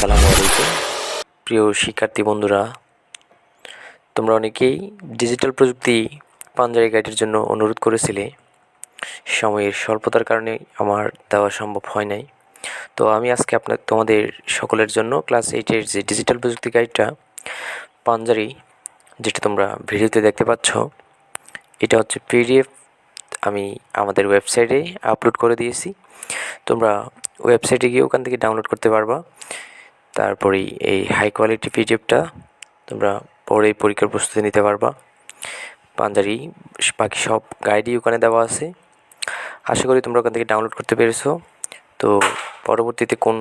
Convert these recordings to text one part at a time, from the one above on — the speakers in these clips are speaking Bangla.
আসসালামু আলাইকুম। প্রিয় শিক্ষার্থী বন্ধুরা, তোমরা অনেকেই ডিজিটাল প্রযুক্তি পাঞ্জারি গাইডের জন্য অনুরোধ করেছিলে। সময়ের স্বল্পতার কারণে আমার দেওয়া সম্ভব হয় নাই। তো আমি আজকে আপনার, তোমাদের সকলের জন্য ক্লাস এইটের যে ডিজিটাল প্রযুক্তি গাইডটা পাঞ্জারি যেটা তোমরা ভিডিওতে দেখতে পাচ্ছ, এটা হচ্ছে পিডিএফ আমি আমাদের ওয়েবসাইটে আপলোড করে দিয়েছি। তোমরা ওয়েবসাইটে গিয়ে ওখান থেকে ডাউনলোড করতে পারবা। তারপরেই এই হাই কোয়ালিটি পিডিএফটা তোমরা পরে পরীক্ষার প্রস্তুতি নিতে পারবা। পাঞ্জারি বাকি সব গাইডই ওখানে দেওয়া আছে। আশা করি তোমরা ওখান থেকে ডাউনলোড করতে পেরেছ। তো পরবর্তীতে কোন,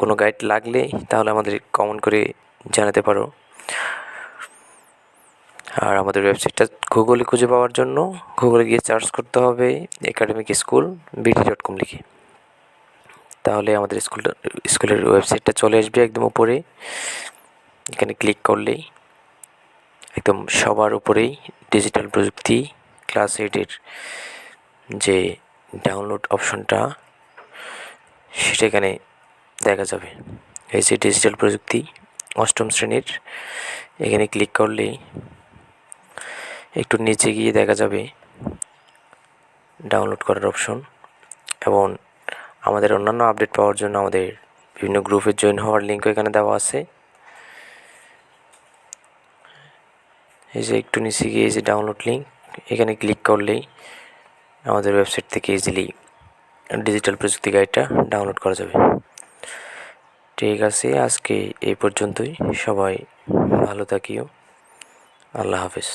কোনো গাইড লাগলে তাহলে আমাদের কমেন্ট করে জানাতে পারো। আর আমাদের ওয়েবসাইটটা গুগলে খুঁজে পাওয়ার জন্য। গুগলে গিয়ে সার্চ করতে হবে academic school BD dot com লিখে। তাহলে আমাদের স্কুলটা স্কুলের ওয়েবসাইটটা চলে আসবে একদম উপরে। এখানে ক্লিক করলেই একদম সবার উপরেই ডিজিটাল প্রযুক্তি ক্লাস এইটের যে ডাউনলোড অপশনটা, সেটা এখানে দেখা যাবে। এই যে ডিজিটাল প্রযুক্তি অষ্টম শ্রেণির, এখানে ক্লিক করলেই একটু নিচে গিয়ে দেখা যাবে ডাউনলোড করার অপশন এবং আমাদের অন্যান্য আপডেট পাওয়ার জন্য আমাদের বিভিন্ন গ্রুপে জয়েন হওয়ার লিঙ্ক এখানে দেওয়া আছে। এই যে একটু নিচে গিয়ে এই যে ডাউনলোড লিঙ্ক এখানে ক্লিক করলেই আমাদের ওয়েবসাইট থেকে ইজিলি ডিজিটাল প্রযুক্তি গাইডটা ডাউনলোড করা যাবে। ঠিক আছে, আজকে এই পর্যন্তই। সবাই ভালো থাকিও। আল্লাহ হাফিজ।